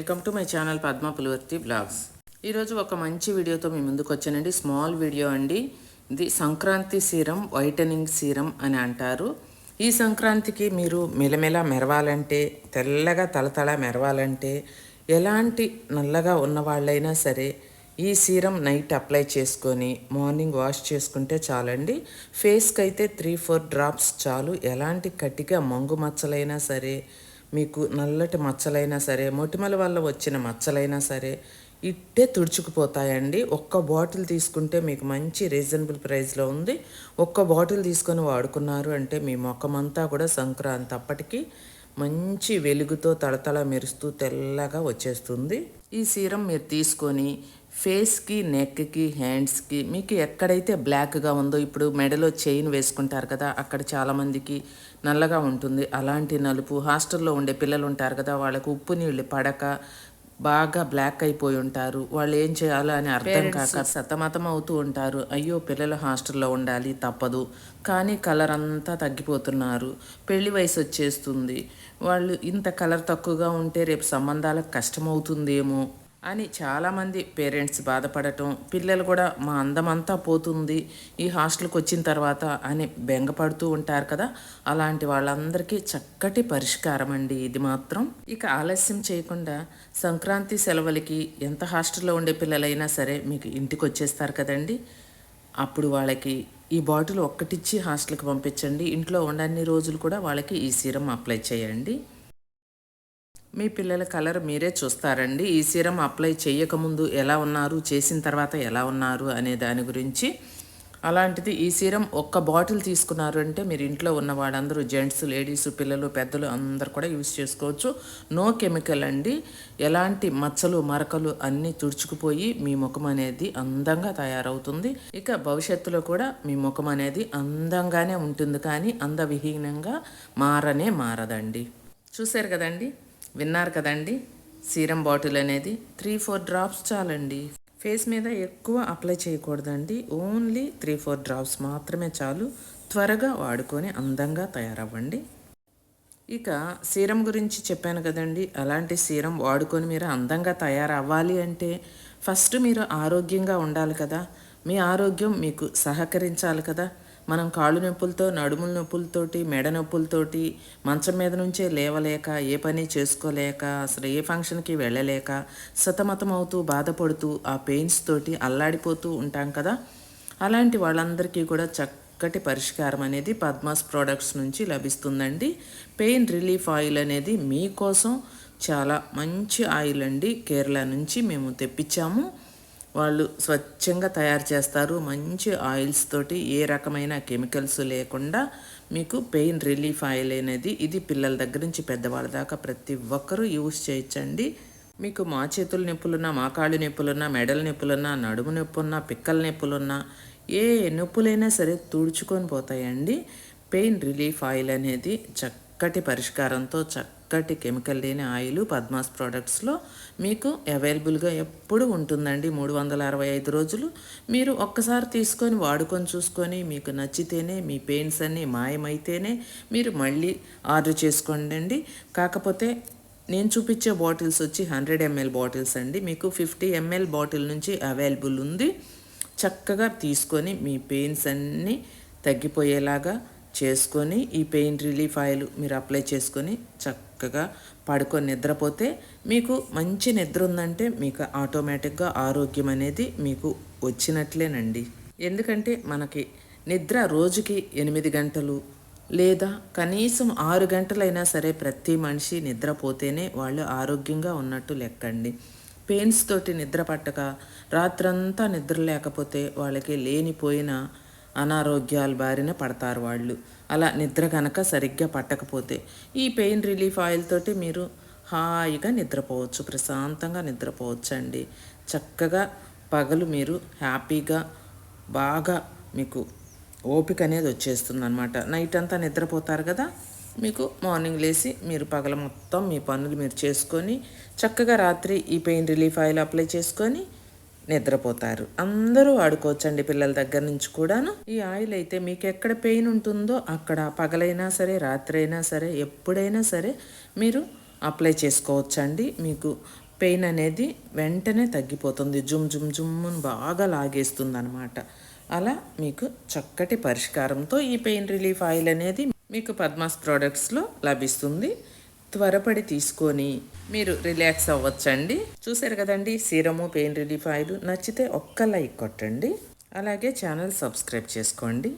Welcome to my channel Padma Pulivarthi blogs. ఈరోజు ఒక మంచి వీడియోతో మీ ముందుకు వచ్చానండి. స్మాల్ వీడియో అండి. ఇది సంక్రాంతి సీరం వైటనింగ్ సీరం అని అంటారు. ఈ సంక్రాంతికి మీరు మెలమెల మెరవాలంటే తెల్లగా తలతల మెరవాలంటే ఎలాంటి నల్లగా ఉన్న వాళ్ళైనా సరే ఈ సీరం నైట్ అప్లై చేసుకొని మార్నింగ్ వాష్ చేసుకుంటే చాలండి. ఫేస్కి అయితే త్రీ ఫోర్ డ్రాప్స్ చాలు. ఎలాంటి కట్టిగా మంగు మచ్చలైనా సరే మీకు నల్లటి మచ్చలైనా సరే మొటిమల వల్ల వచ్చిన మచ్చలైనా సరే ఇట్టే తుడుచుకుపోతాయండి. ఒక్క బాటిల్ తీసుకుంటే మీకు మంచి రీజనబుల్ ప్రైస్లో ఉంది. ఒక్క బాటిల్ తీసుకొని వాడుకున్నారు అంటే మీ ముఖమంతా కూడా సంక్రాంతి అప్పటికి మంచి వెలుగుతో తళతళ మెరుస్తూ తెల్లగా వచ్చేస్తుంది. ఈ సీరం మీరు తీసుకొని ఫేస్కి నెక్కి హ్యాండ్స్కి మీకు ఎక్కడైతే బ్లాక్గా ఉందో ఇప్పుడు మెడలో చైన్ వేసుకుంటారు కదా అక్కడ చాలామందికి నల్లగా ఉంటుంది. అలాంటి నలుపు హాస్టల్లో ఉండే పిల్లలు ఉంటారు కదా వాళ్ళకు ఉప్పు నీళ్ళు పడక బాగా బ్లాక్ అయిపోయి ఉంటారు. వాళ్ళు ఏం చేయాలో అని అర్థం కాక సతమతం అవుతూ ఉంటారు. అయ్యో పిల్లలు హాస్టల్లో ఉండాలి తప్పదు. కానీ కలర్ అంతా తగ్గిపోతున్నారు. పెళ్ళి వయసు వచ్చేస్తుంది. వాళ్ళు ఇంత కలర్ తక్కువగా ఉంటే రేపు సంబంధాలకు కష్టమవుతుందేమో. అని చాలామంది పేరెంట్స్ బాధపడటం పిల్లలు కూడా మా అందమంతా పోతుంది ఈ హాస్టల్కి వచ్చిన తర్వాత అని బెంగపడుతూ ఉంటారు కదా. అలాంటి వాళ్ళందరికీ చక్కటి పరిష్కారం అండి ఇది మాత్రం. ఇక ఆలస్యం చేయకుండా సంక్రాంతి సెలవులకి ఎంత హాస్టల్లో ఉండే పిల్లలైనా సరే మీకు ఇంటికి వచ్చేస్తారు కదండి. అప్పుడు వాళ్ళకి ఈ బాటిల్ ఒక్కటిచ్చి హాస్టల్కి పంపించండి. ఇంట్లో ఉండన్ని రోజులు కూడా వాళ్ళకి ఈ సీరం అప్లై చేయండి. మీ పిల్లల కలర్ మీరే చూస్తారండి. ఈ సీరం అప్లై చేయకముందు ఎలా ఉన్నారు చేసిన తర్వాత ఎలా ఉన్నారు అనే దాని గురించి. అలాంటిది ఈ సీరం ఒక్క బాటిల్ తీసుకున్నారు అంటే మీరు ఇంట్లో ఉన్న వాళ్ళందరూ జెంట్స్ లేడీస్ పిల్లలు పెద్దలు అందరు కూడా యూస్ చేసుకోవచ్చు. నో కెమికల్ అండి. ఎలాంటి మచ్చలు మరకలు అన్నీ తుడుచుకుపోయి మీ ముఖం అనేది అందంగా తయారవుతుంది. ఇక భవిష్యత్తులో కూడా మీ ముఖం అనేది అందంగానే ఉంటుంది కానీ అందవిహీనంగా మారనే మారదండి. చూశారు కదండి? విన్నారు కదండి? సీరం బాటిల్ అనేది త్రీ ఫోర్ డ్రాప్స్ చాలండి. ఫేస్ మీద ఎక్కువ అప్లై చేయకూడదండి. ఓన్లీ త్రీ ఫోర్ డ్రాప్స్ మాత్రమే చాలు. త్వరగా వాడుకొని అందంగా తయారవ్వండి. ఇక సీరం గురించి చెప్పాను కదండి. అలాంటి సీరం వాడుకొని మీరు అందంగా తయారవ్వాలి అంటే ఫస్ట్ మీరు ఆరోగ్యంగా ఉండాలి కదా. మీ ఆరోగ్యం మీకు సహకరించాలి కదా. మనం కాళ్ళు నొప్పులతో నడుముల నొప్పులతోటి మెడ నొప్పులతోటి మంచం మీద నుంచే లేవలేక ఏ పని చేసుకోలేక అసలు ఏ ఫంక్షన్కి వెళ్ళలేక సతమతం అవుతూ బాధపడుతూ ఆ పెయిన్స్ తోటి అల్లాడిపోతూ ఉంటాం కదా? అలాంటి వాళ్ళందరికీ కూడా చక్కటి పరిష్కారం అనేది పద్మాస్ ప్రోడక్ట్స్ నుంచి లభిస్తుందండి. పెయిన్ రిలీఫ్ ఆయిల్ అనేది మీకోసం చాలా మంచి ఆయిల్ అండి. కేరళ నుంచి మేము తెప్పించాము. వాళ్ళు స్వచ్ఛంగా తయారు చేస్తారు. మంచి ఆయిల్స్ తోటి ఏ రకమైన కెమికల్స్ లేకుండా మీకు పెయిన్ రిలీఫ్ ఆయిల్ అనేది ఇది పిల్లల దగ్గర నుంచి పెద్దవాళ్ళ దాకా ప్రతి ఒక్కరూ యూస్ చేయొచ్చండి. మీకు మా చేతుల నొప్పులున్నా మా కాళ్ళు నొప్పులున్నా మెడల నొప్పులున్నా నడుము నొప్పున్నా పిక్కల నొప్పులున్నా ఏ నొప్పులైనా సరే తుడుచుకొని పోతాయండి. పెయిన్ రిలీఫ్ ఆయిల్ అనేది చక్కటి పరిష్కారంతో చక్క చక్కటి కెమికల్ లేని ఆయిల్ పద్మాస్ ప్రోడక్ట్స్లో మీకు అవైలబుల్గా ఎప్పుడు ఉంటుందండి. మూడు వందల అరవై ఐదు రోజులు మీరు ఒక్కసారి తీసుకొని వాడుకొని చూసుకొని మీకు నచ్చితేనే మీ పెయిన్స్ అన్నీ మాయమైతేనే మీరు మళ్ళీ ఆర్డర్ చేసుకోండి కాకపోతే నేను చూపించే బాటిల్స్ వచ్చి హండ్రెడ్ ఎంఎల్ బాటిల్స్ అండి. మీకు ఫిఫ్టీ ఎంఎల్ బాటిల్ నుంచి అవైలబుల్ ఉంది. చక్కగా తీసుకొని మీ పెయిన్స్ అన్నీ తగ్గిపోయేలాగా చేసుకొని ఈ పెయిన్ రిలీఫ్ ఆయిల్ మీరు అప్లై చేసుకొని చక్క చక్కగా పడుకొని నిద్రపోతే మీకు మంచి నిద్ర ఉందంటే మీకు ఆటోమేటిక్గా ఆరోగ్యం అనేది మీకు వచ్చినట్లేనండి. ఎందుకంటే మనకి నిద్ర రోజుకి ఎనిమిది గంటలు లేదా కనీసం ఆరు గంటలైనా సరే ప్రతి మనిషి నిద్రపోతేనే వాళ్ళు ఆరోగ్యంగా ఉన్నట్టు లెక్కండి. పెయిన్స్ తోటి నిద్ర పట్టక రాత్రంతా నిద్ర లేకపోతే వాళ్ళకి లేనిపోయిన అనారోగ్యాల బారిన పడతారు వాళ్ళు. అలా నిద్ర కనుక సరిగ్గా పట్టకపోతే ఈ పెయిన్ రిలీఫ్ ఆయిల్ తోటి మీరు హాయిగా నిద్రపోవచ్చు ప్రశాంతంగా నిద్రపోవచ్చు అండి చక్కగా పగలు మీరు హ్యాపీగా బాగా మీకు ఓపిక అనేది వచ్చేస్తుంది అనమాట నైట్ అంతా నిద్రపోతారు కదా? మీకు మార్నింగ్ లేచి మీరు పగల మొత్తం మీ పనులు మీరు చేసుకొని చక్కగా రాత్రి ఈ పెయిన్ రిలీఫ్ ఆయిల్ అప్లై చేసుకొని నిద్రపోతారు. అందరూ వాడుకోవచ్చండి పిల్లల దగ్గర నుంచి కూడాను. ఈ ఆయిల్ అయితే మీకు ఎక్కడ పెయిన్ ఉంటుందో అక్కడ పగలైనా సరే రాత్రి అయినా సరే ఎప్పుడైనా సరే మీరు అప్లై చేసుకోవచ్చండి. మీకు పెయిన్ అనేది వెంటనే తగ్గిపోతుంది. జుమ్ జుమ్ జుమ్మును బాగా లాగేస్తుంది అనమాట అలా మీకు చక్కటి పరిష్కారంతో ఈ పెయిన్ రిలీఫ్ ఆయిల్ అనేది మీకు పద్మాస్ ప్రోడక్ట్స్లో లభిస్తుంది. త్వరపడి తీసుకొని మీరు రిలాక్స్ అవ్వచ్చండి. చూసారు కదండి సీరము పెయిన్ రిలీఫ్ ఆయిల్ నచ్చితే ఒక్క లైక్ కొట్టండి. అలాగే ఛానల్ సబ్స్క్రైబ్ చేసుకోండి.